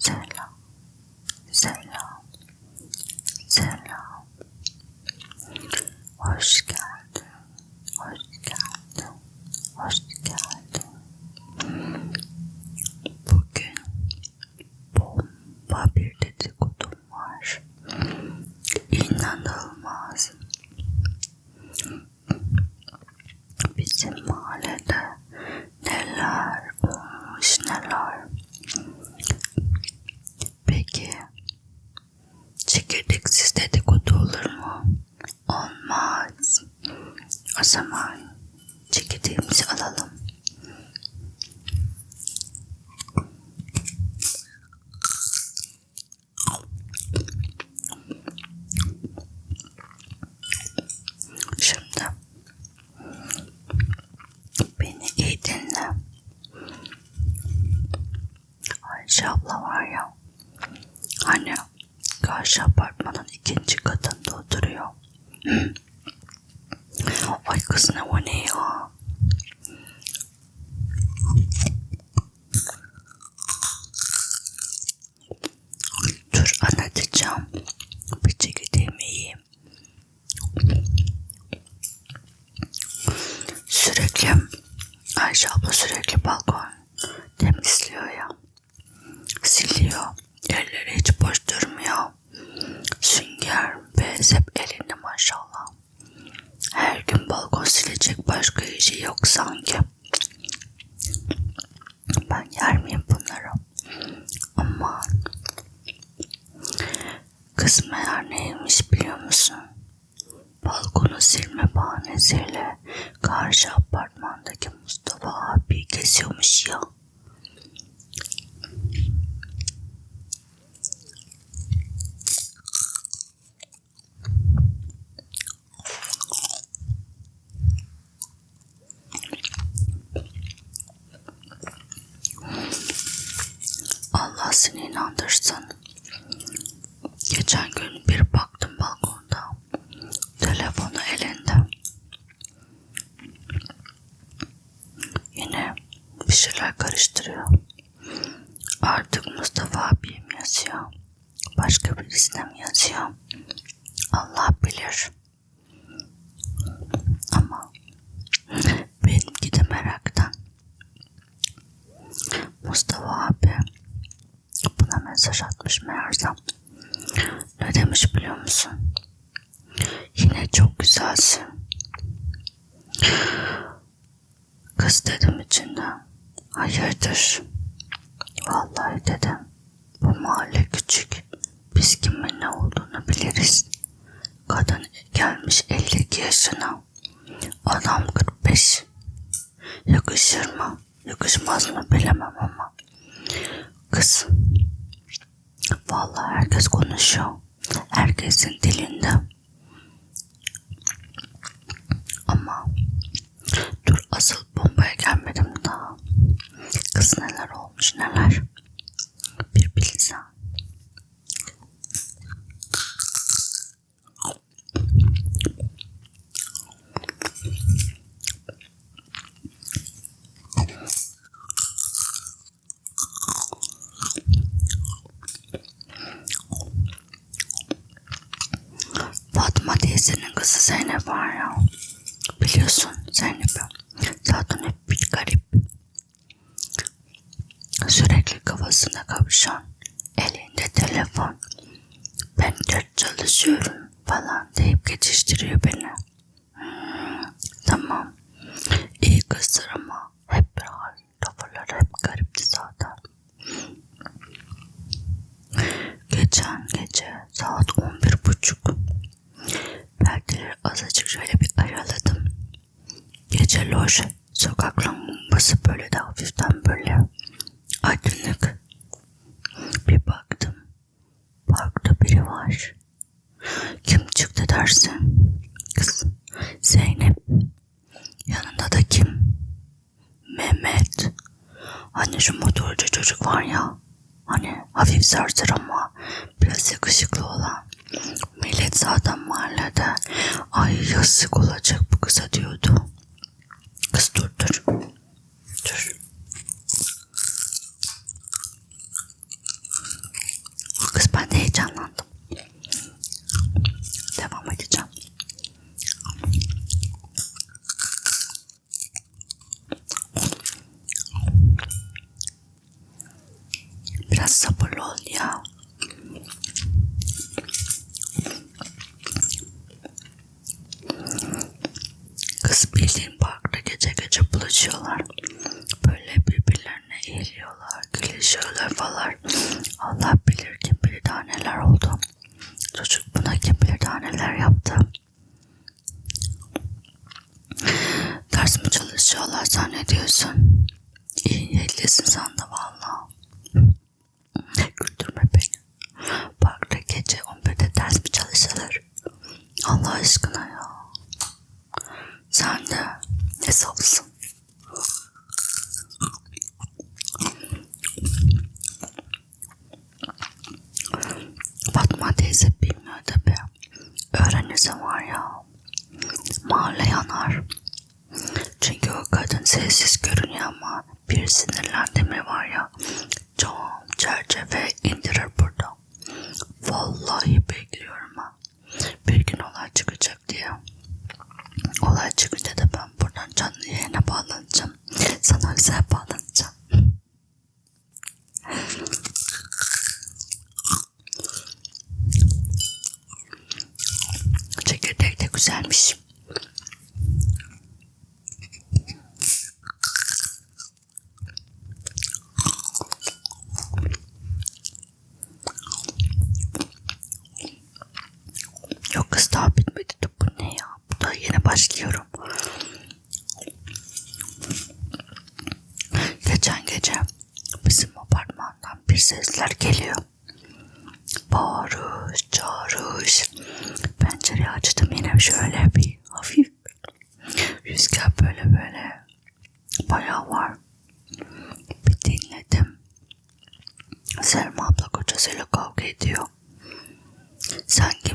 Selam. Selam. Selam. Hoş geldin. Hoş geldin. Hoş geldin. Bugün bomba bir dedikodum var. İnanılmaz. Bizim mahallede neler olmuş neler. Peki çekirdeksiz dedikodu olur mu? Olmaz. O zaman çekirdeğimizi alalım. Şimdi beni iyi dinle. Ayşe abla var ya. Hani karşı apartmanın ikinci katında oturuyor. Ay kız ne o ne ya? Dur anlatacağım. Bir çekirdeğimi yiyeyim. Sürekli Ayşe abla sürekli balkon temizliyor ya. Siliyor. Elleri hiç boş durmuyor. Sünger bez hep elinde silecek başka işi yok sanki. Ben yer miyim bunları? Aman. Kız meğer neymiş biliyor musun? Balkonu silme bahanesiyle karşı apartmandaki Mustafa abi geziyormuş ya. Seni inandırsın. Geçen gün bir baktım balkonda. Telefonu elinde. Yine bir şeyler karıştırıyor. Artık Mustafa abim yazıyor. Başka birisine mi yazıyor? Allah bilir. Ama benimki de meraktan. Mustafa abi mesaj atmış meğersem. Ne demiş biliyor musun? Yine çok güzelsin. Kız dedim içinden. Hayırdır? Vallahi dedim. Bu mahalle küçük. Biz kimin ne olduğunu biliriz. Kadın gelmiş 52 yaşına. Adam 45. Yakışır mı? Yakışmaz mı bilemem ama. Kız. Vallahi herkes konuşuyor. Herkesin dilinde. Ama dur asıl bombaya gelmedim daha. Kız neler olmuş neler. Bir bilsen. Kızı Zeynep var ya. Biliyorsun Zeynep'i. Zaten hep bir garip. Sürekli kafasına kavuşan. Elinde telefon. Ben dört çalışıyorum falan deyip geçiştiriyor beni. Hmm, tamam. İyi kızdır ama hep bir hal. Tavırları hep garipti zaten. Geçen gece saat on bir buçuk. Perdeleri azıcık şöyle bir araladım. Gece loş, sokak lambası böyle de hafiften böyle aydınlık. Bir baktım, parkta biri var. Kim çıktı dersin? Kız, Zeynep. Yanında da kim? Mehmet. Hani şu motorcu çocuk var ya. Hani hafif sarsır ama biraz yakışıklı olan. Millet zaten mahallede ay yazık olacak bu kıza diyordu. Kız dur dur. Dur. Ben de heyecanlandım. Devam edeceğim. Biraz sabırlı ol ya. Kız bildiğin parkta gece gece buluşuyorlar. Böyle birbirlerine eğiliyorlar, gülüşüyorlar falan. Allah bilir kim bilir daha neler oldu. Çocuk buna kim bilir daha neler yaptı. Ders mi çalışıyorlar zannediyorsun? İyi niyetlisin sen de valla. Güldürme beni. Parkta gece 11'de ders mi çalışılır? Allah aşkına ya. Sen de ne safsın. Fatma teyze bilmiyor tabi. Öğrenirse var ya mahalle yanar. Çünkü o kadın sessiz görünüyor ama bir sinirlendi mi var ya cam çerçeve indirir burada. Vallahi bekliyorum ha. Bir gün olay çıkacak diye. Olay çıkınca da ben buradan canlı yayına bağlanacağım. Sana güzel bağlanacağım. Çekirdek de güzelmiş. Yok kız daha bitmedi bu ne ya? Bu da yeni başlıyorum. Geçen gece bizim apartmandan bir sesler geliyor. Bağırış, çağırış. Pencereyi açtım yine şöyle bir hafif. Rüzgar böyle böyle bayağı var. Bir dinledim. Selma abla kocasıyla kavga ediyor.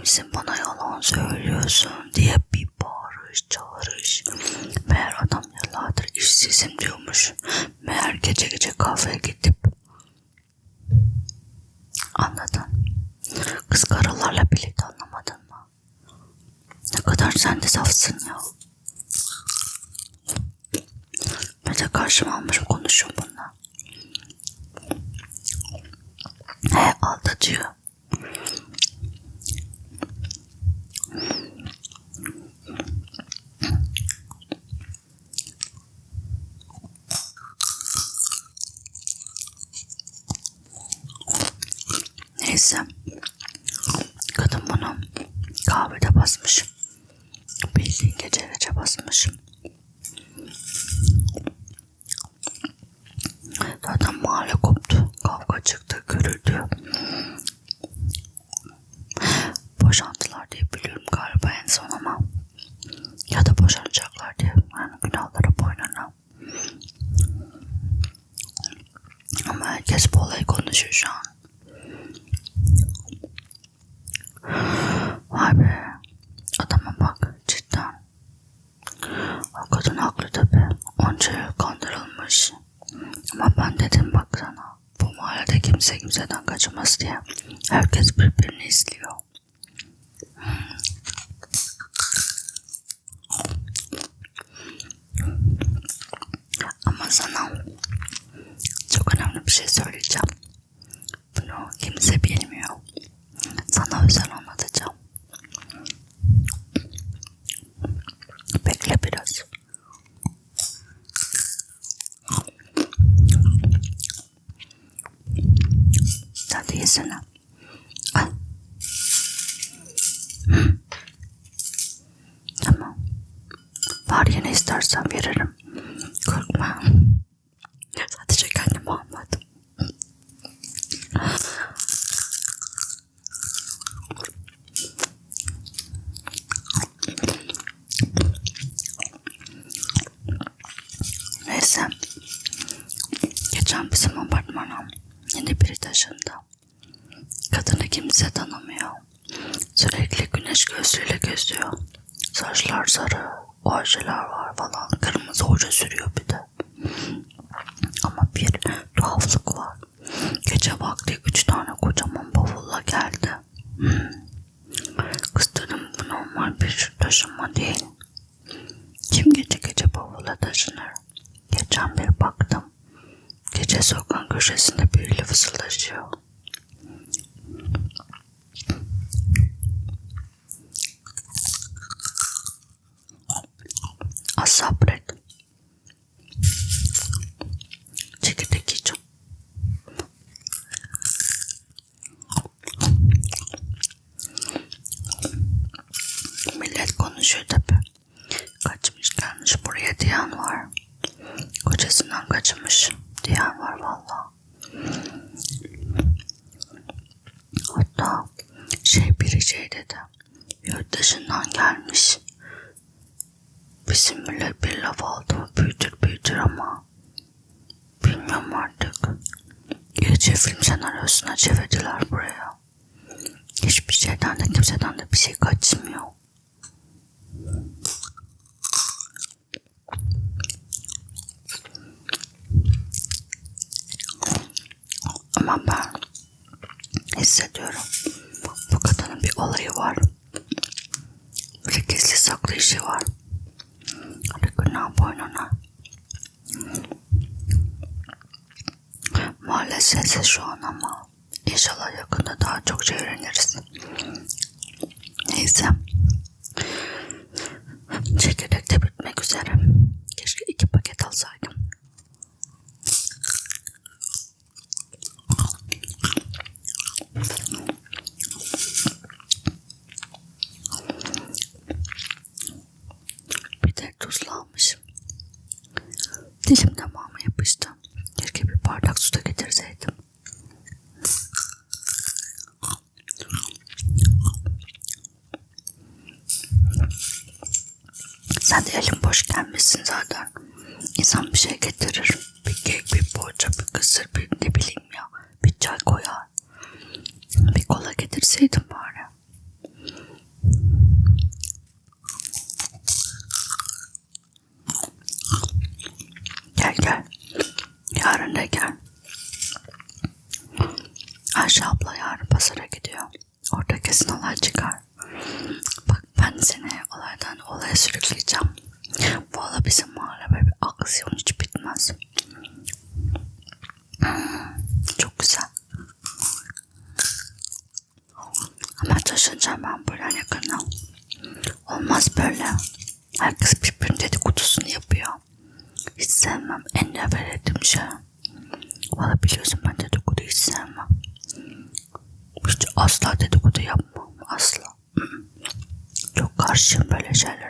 Kimsin bana yalan söylüyorsun diye bir bağırış çağırış. Meğer adam yıllardır işsizim diyormuş. Meğer gece gece kahveye gidip Anladın. Kız karılarla birlikte anlamadın mı? Ne kadar sen de safsın ya. Ben de karşıma almışım konuşuyorum bununla. He aldatıyor. Neyse. Kadın bunu kahvede basmış. Bildiğin gece gece basmış. Zaten mahalle koptu. Kavga çıktı, gürüldü. Boşandılar diye biliyorum galiba en son ama. Ya da boşanacaklar diye. Yani günahları boynuna. Ama herkes bu olayı konuşuyor şu an. Vay be. Adama bak cidden. O kadın haklı tabi. Onca yıl kandırılmış. Ama ben dedim bak sana. Bu mahallede kimse kimseden kaçamaz diye. Herkes birbirini izliyor. Ama sana çok önemli bir şey söyleyeceğim. Bunu kimse bilmiyor. Sana özel anlatacağım. Bekle biraz. Hadi yesene. Al. Hı. Tamam. Var ya ne istersen veririm. Korkma. Sadece kendimi almadım. Neyse. Geçen bizim apartmana yeni biri taşındı. Kadını kimse tanımıyor. Sürekli güneş gözlüğüyle geziyor. Saçlar sarı, ojeler var falan. Kırmızı oje sürüyor bir de. Ama bir tuhaflık var. Gece vakti üç tane kocaman bavulla geldi. konuşuyor tabi. Kaçmış gelmiş buraya diyen var. Kaçmış diyen var valla. Hatta şey biri şey dedi. Yurt dışından gelmiş. Bizim millet bir laf aldı. Büyütür büyütür ama. Bilmiyorum artık. İyice film senaryosuna çevirdiler buraya. Hiçbir şeyden de kimseden de bir şey kaçmıyor. Ama ben hissediyorum. Bu kadının bir olayı var. Bir gizli saklı işi var. Hadi günah boynuna. Maalesef şu an ama inşallah yakında daha çok şey öğreniriz. Neyse. Çekirdek de bitmek üzere. Keşke iki paket alsaydım. Bir de tuzlu almışım. Dilim tamamı yapıştı. Keşke bir bardak su da getirseydim. Sen de elin gelmişsin zaten. İnsan bir şey getirir. Bir kek, bir poğaça, bir kısır, bir ne bileyim ya. Bir çay koyar. Bir kola getirseydin bari. Gel gel. Yarın da gel. Ayşe abla yarın pazara gidiyor. Orada kesin olay çıkar. Bak ben seni olaydan olaya sürükleyeceğim. Bu olay bizim mahalle böyle bir aksiyon hiç bitmez. Hmm, Çok güzel. Ama taşınacağım ben buradan yakına. Olmaz böyle. Herkes birbirinin dedikodusunu yapıyor. Hiç sevmem. En nefret ettiğim şey. Valla biliyorsun ben dedikodu hiç sevmem. Hiç asla dedikodu yapmam. Asla. Çok karşıyım böyle şeylere.